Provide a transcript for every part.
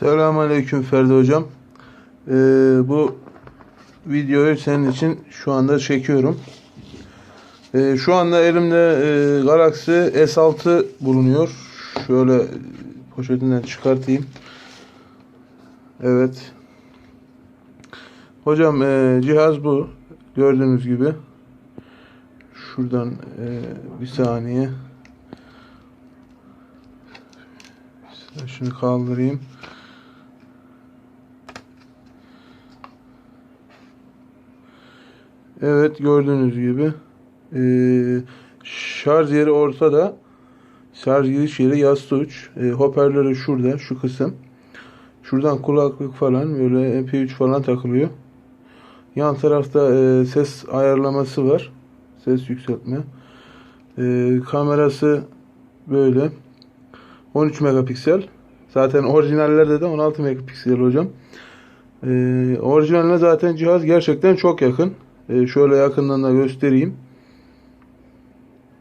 Selamünaleyküm Ferdi hocam. Ee, bu videoyu senin için şu anda çekiyorum. Ee, şu anda elimde e, Galaxy S6 bulunuyor. Şöyle poşetinden çıkartayım. Evet. Hocam e, cihaz bu. Gördüğünüz gibi. Şuradan e, bir saniye. Şunu kaldırayım. Evet gördüğünüz gibi eee, şarj yeri ortada. Şarj giriş yeri yassı uç. E, hoparlörü şurada şu kısım. Şuradan kulaklık falan böyle MP3 falan takılıyor. Yan tarafta e, ses ayarlaması var. Ses yükseltme. E, kamerası böyle. 13 megapiksel. Zaten orijinallerde de 16 megapiksel hocam. Ee, orijinaline zaten cihaz gerçekten çok yakın. Ee, şöyle yakından da göstereyim.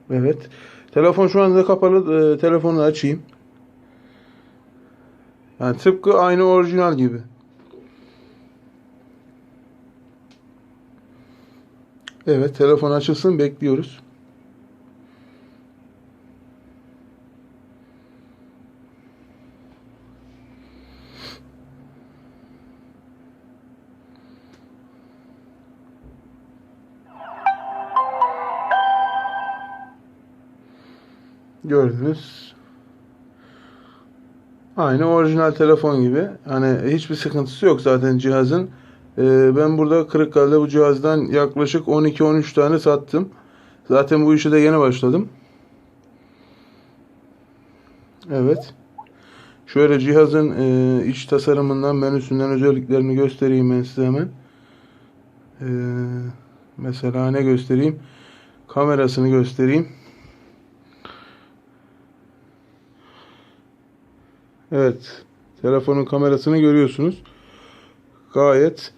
Evet. Telefon şu anda kapalı. Ee, telefonu açayım. Yani tıpkı aynı orijinal gibi. Evet, telefon açılsın bekliyoruz. Gördünüz. Aynı orijinal telefon gibi. Hani hiçbir sıkıntısı yok zaten cihazın. Ee, ben burada Kırıkkale'de bu cihazdan yaklaşık 12-13 tane sattım. Zaten bu işe de yeni başladım. Evet. Şöyle cihazın e, iç tasarımından, menüsünden özelliklerini göstereyim ben size hemen. Ee, mesela ne göstereyim? Kamerasını göstereyim. Evet. Telefonun kamerasını görüyorsunuz. Gayet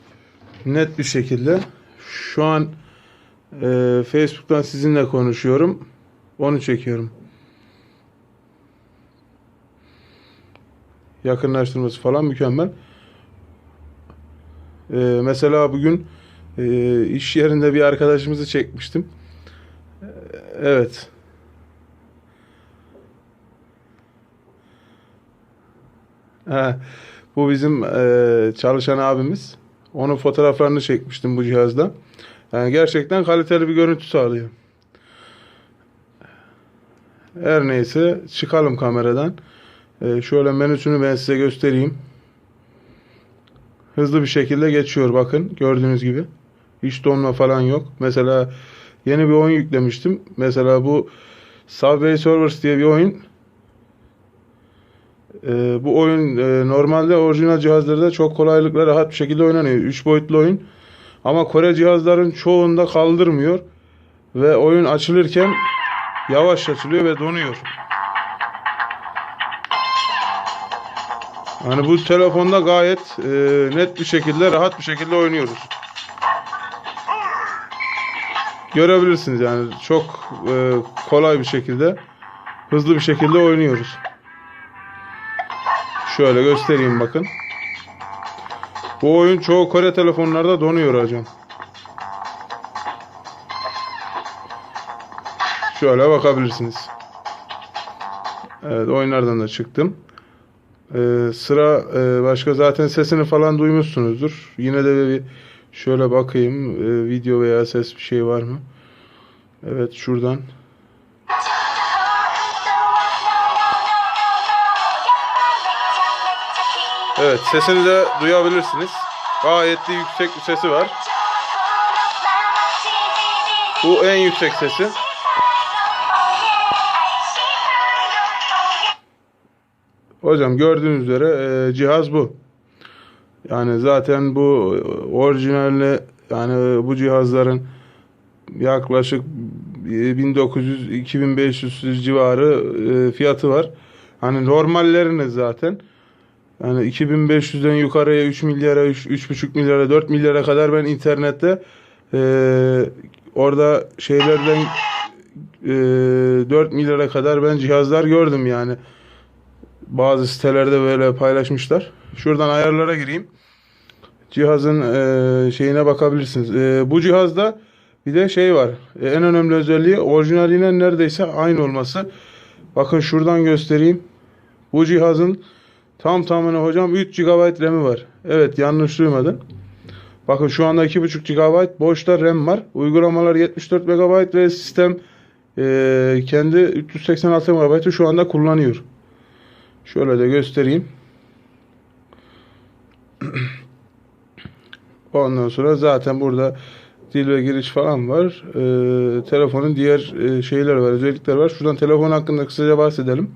net bir şekilde. Şu an e, Facebook'tan sizinle konuşuyorum. Onu çekiyorum. Yakınlaştırması falan mükemmel. E, mesela bugün e, iş yerinde bir arkadaşımızı çekmiştim. E, evet. Bu bizim e, çalışan abimiz. Onun fotoğraflarını çekmiştim bu cihazda. Yani gerçekten kaliteli bir görüntü sağlıyor. Her neyse çıkalım kameradan. E, şöyle menüsünü ben size göstereyim. Hızlı bir şekilde geçiyor bakın gördüğünüz gibi. Hiç donma falan yok. Mesela yeni bir oyun yüklemiştim. Mesela bu Subway Surfers diye bir oyun. Ee, bu oyun e, normalde orijinal cihazlarda çok kolaylıkla rahat bir şekilde oynanıyor. 3 boyutlu oyun. Ama Kore cihazların çoğunda kaldırmıyor. Ve oyun açılırken yavaş açılıyor ve donuyor. Yani bu telefonda gayet e, net bir şekilde, rahat bir şekilde oynuyoruz. Görebilirsiniz yani çok e, kolay bir şekilde, hızlı bir şekilde oynuyoruz. Şöyle göstereyim bakın. Bu oyun çoğu Kore telefonlarda donuyor hocam. Şöyle bakabilirsiniz. Evet oyunlardan da çıktım. Ee, sıra e, başka zaten sesini falan duymuşsunuzdur. Yine de bir şöyle bakayım e, video veya ses bir şey var mı? Evet şuradan. Evet sesini de duyabilirsiniz. Gayet de yüksek bir sesi var. Bu en yüksek sesi. Hocam gördüğünüz üzere e, cihaz bu. Yani zaten bu e, orijinalde yani bu cihazların yaklaşık 1900-2500 civarı e, fiyatı var. Hani normallerini zaten yani 2500'den yukarıya 3 milyara, 3, 3,5 milyara, 4 milyara kadar ben internette e, orada şeylerden e, 4 milyara kadar ben cihazlar gördüm yani. bazı sitelerde böyle paylaşmışlar. Şuradan ayarlara gireyim. Cihazın e, şeyine bakabilirsiniz. E, bu cihazda bir de şey var. E, en önemli özelliği orijinaline neredeyse aynı olması. Bakın şuradan göstereyim. Bu cihazın tam tamına hocam 3 GB RAM'i var. Evet yanlış duymadın. Bakın şu anda 2.5 GB boşta RAM var. Uygulamalar 74 MB ve sistem e, kendi 386 MB'ı şu anda kullanıyor. Şöyle de göstereyim. Ondan sonra zaten burada dil ve giriş falan var. Ee, telefonun diğer e, şeyler var, özellikler var. Şuradan telefon hakkında kısaca bahsedelim.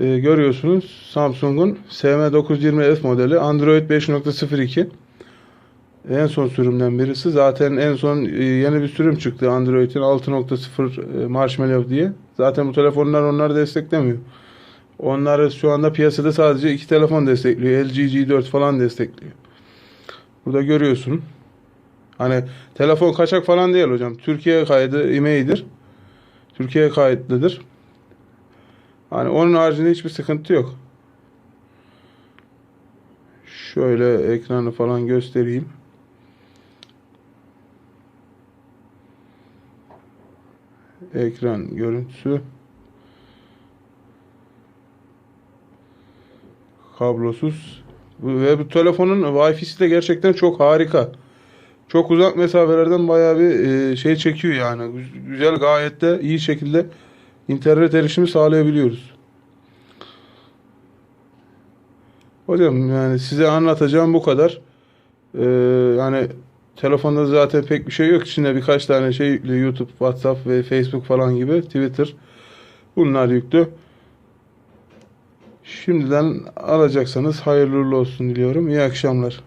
Ee, görüyorsunuz Samsung'un SM920F modeli Android 5.02 en son sürümden birisi. Zaten en son e, yeni bir sürüm çıktı Android'in 6.0 e, Marshmallow diye. Zaten bu telefonlar onları desteklemiyor. Onları şu anda piyasada sadece iki telefon destekliyor. LG G4 falan destekliyor. Burada görüyorsun. Hani telefon kaçak falan değil hocam. Türkiye kaydı IMEI'dir. Türkiye kayıtlıdır. Hani onun haricinde hiçbir sıkıntı yok. Şöyle ekranı falan göstereyim. Ekran görüntüsü. Kablosuz. Ve bu telefonun Wi-Fi'si de gerçekten çok harika. Çok uzak mesafelerden bayağı bir e, şey çekiyor yani. Gü- Güzel gayet de iyi şekilde internet erişimi sağlayabiliyoruz. Hocam yani size anlatacağım bu kadar. Ee, yani telefonda zaten pek bir şey yok. İçinde birkaç tane şey. YouTube, WhatsApp ve Facebook falan gibi. Twitter. Bunlar yüklü. Şimdiden alacaksanız hayırlı olsun diliyorum. İyi akşamlar.